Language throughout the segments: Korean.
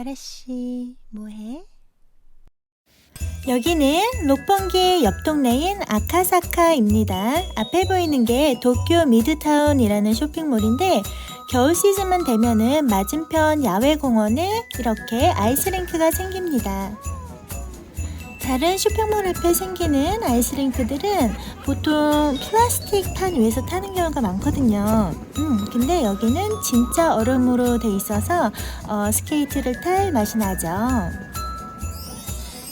자라씨, 뭐해? 여기는 록번기 옆 동네인 아카사카입니다. 앞에 보이는 게 도쿄 미드타운이라는 쇼핑몰인데 겨울 시즌만 되면은 맞은편 야외 공원에 이렇게 아이스링크가 생깁니다. 다른 쇼핑몰 앞에 생기는 아이스링크들은 보통 플라스틱 판 위에서 타는 경우가 많거든요. 음, 근데 여기는 진짜 얼음으로 돼 있어서 어, 스케이트를 탈 맛이 나죠.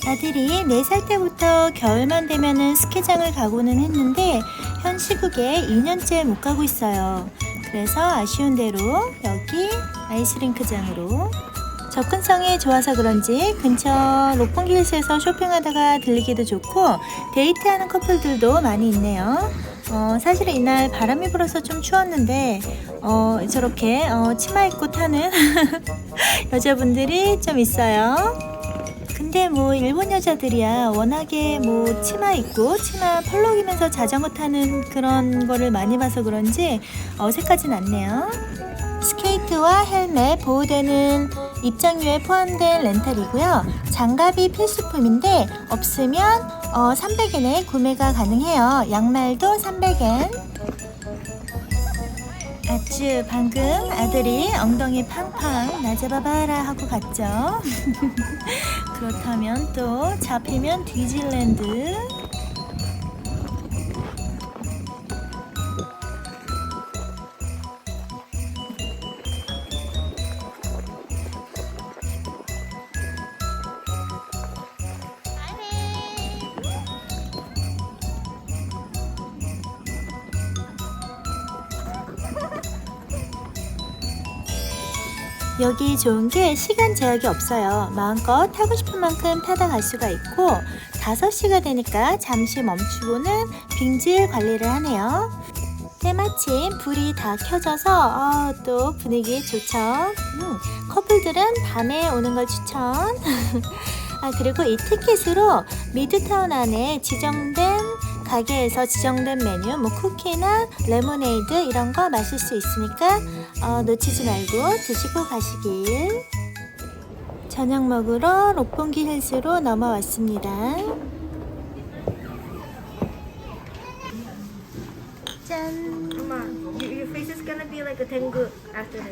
아들이 4살 때부터 겨울만 되면은 스키장을 가고는 했는데 현 시국에 2년째 못 가고 있어요. 그래서 아쉬운 대로 여기 아이스링크장으로 접근성이 좋아서 그런지 근처 록봉길에서 쇼핑하다가 들리기도 좋고 데이트하는 커플들도 많이 있네요. 어, 사실 이날 바람이 불어서 좀 추웠는데 어, 저렇게 어, 치마 입고 타는 여자분들이 좀 있어요. 근데 뭐 일본 여자들이야 워낙에 뭐 치마 입고 치마 펄럭이면서 자전거 타는 그런 거를 많이 봐서 그런지 어색하진 않네요. 스케이트와 헬멧, 보호대는 입장료에 포함된 렌탈이고요. 장갑이 필수품인데 없으면 어, 300엔에 구매가 가능해요. 양말도 300엔. 아쭈 방금 아들이 엉덩이 팡팡 나 잡아봐라 하고 갔죠. 그렇다면 또 잡히면 뒤질랜드. 여기 좋은 게 시간 제약이 없어요. 마음껏 타고 싶은 만큼 타다 갈 수가 있고 5시가 되니까 잠시 멈추고는 빙질 관리를 하네요. 때마침 불이 다 켜져서 어, 또 분위기 좋죠. 음, 커플들은 밤에 오는 걸 추천. 아 그리고 이 티켓으로 미드타운 안에 지정된 가게에서 지정된 메뉴, 뭐 쿠키나 레모네이드 이런 거 마실 수 있으니까 어, 놓치지 말고 드시고 가시길. 저녁 먹으러 록봉기 힐스로 넘어왔습니다. 짠.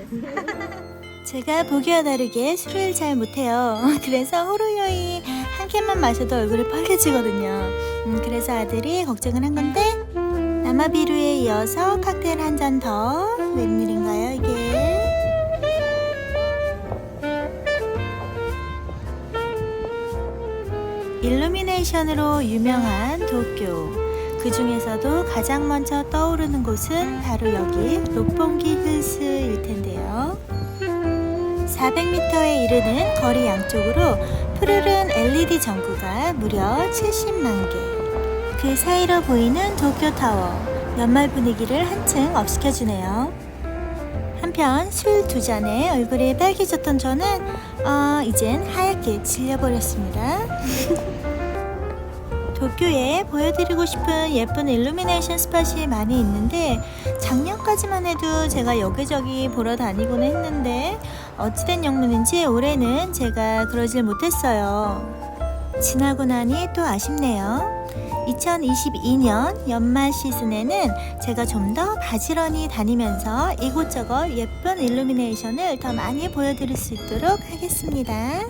제가 보기와 다르게 술을 잘 못해요. 그래서 호로요이 한 캔만 마셔도 얼굴이 빨개지거든요. 음, 그래서 아들이 걱정을 한 건데 남아비루에 이어서 칵테일 한 잔 더. 웬일인가요 이게? 일루미네이션으로 유명한 도쿄. 그 중에서도 가장 먼저 떠오르는 곳은 바로 여기 록봉기 힐스일 텐데요. 400m에 이르는 거리 양쪽으로 푸르른 LED 전구가 무려 70만 개. 그 사이로 보이는 도쿄타워. 연말 분위기를 한층 업시켜주네요. 한편 술 두 잔에 얼굴이 빨개졌던 저는 어, 이젠 하얗게 질려버렸습니다. 도쿄에 보여드리고 싶은 예쁜 일루미네이션 스팟이 많이 있는데 작년까지만 해도 제가 여기저기 보러 다니곤 했는데 어찌된 영문인지 올해는 제가 그러질 못했어요. 지나고 나니 또 아쉽네요. 2022년 연말 시즌에는 제가 좀 더 바지런히 다니면서 이곳저곳 예쁜 일루미네이션을 더 많이 보여드릴 수 있도록 하겠습니다.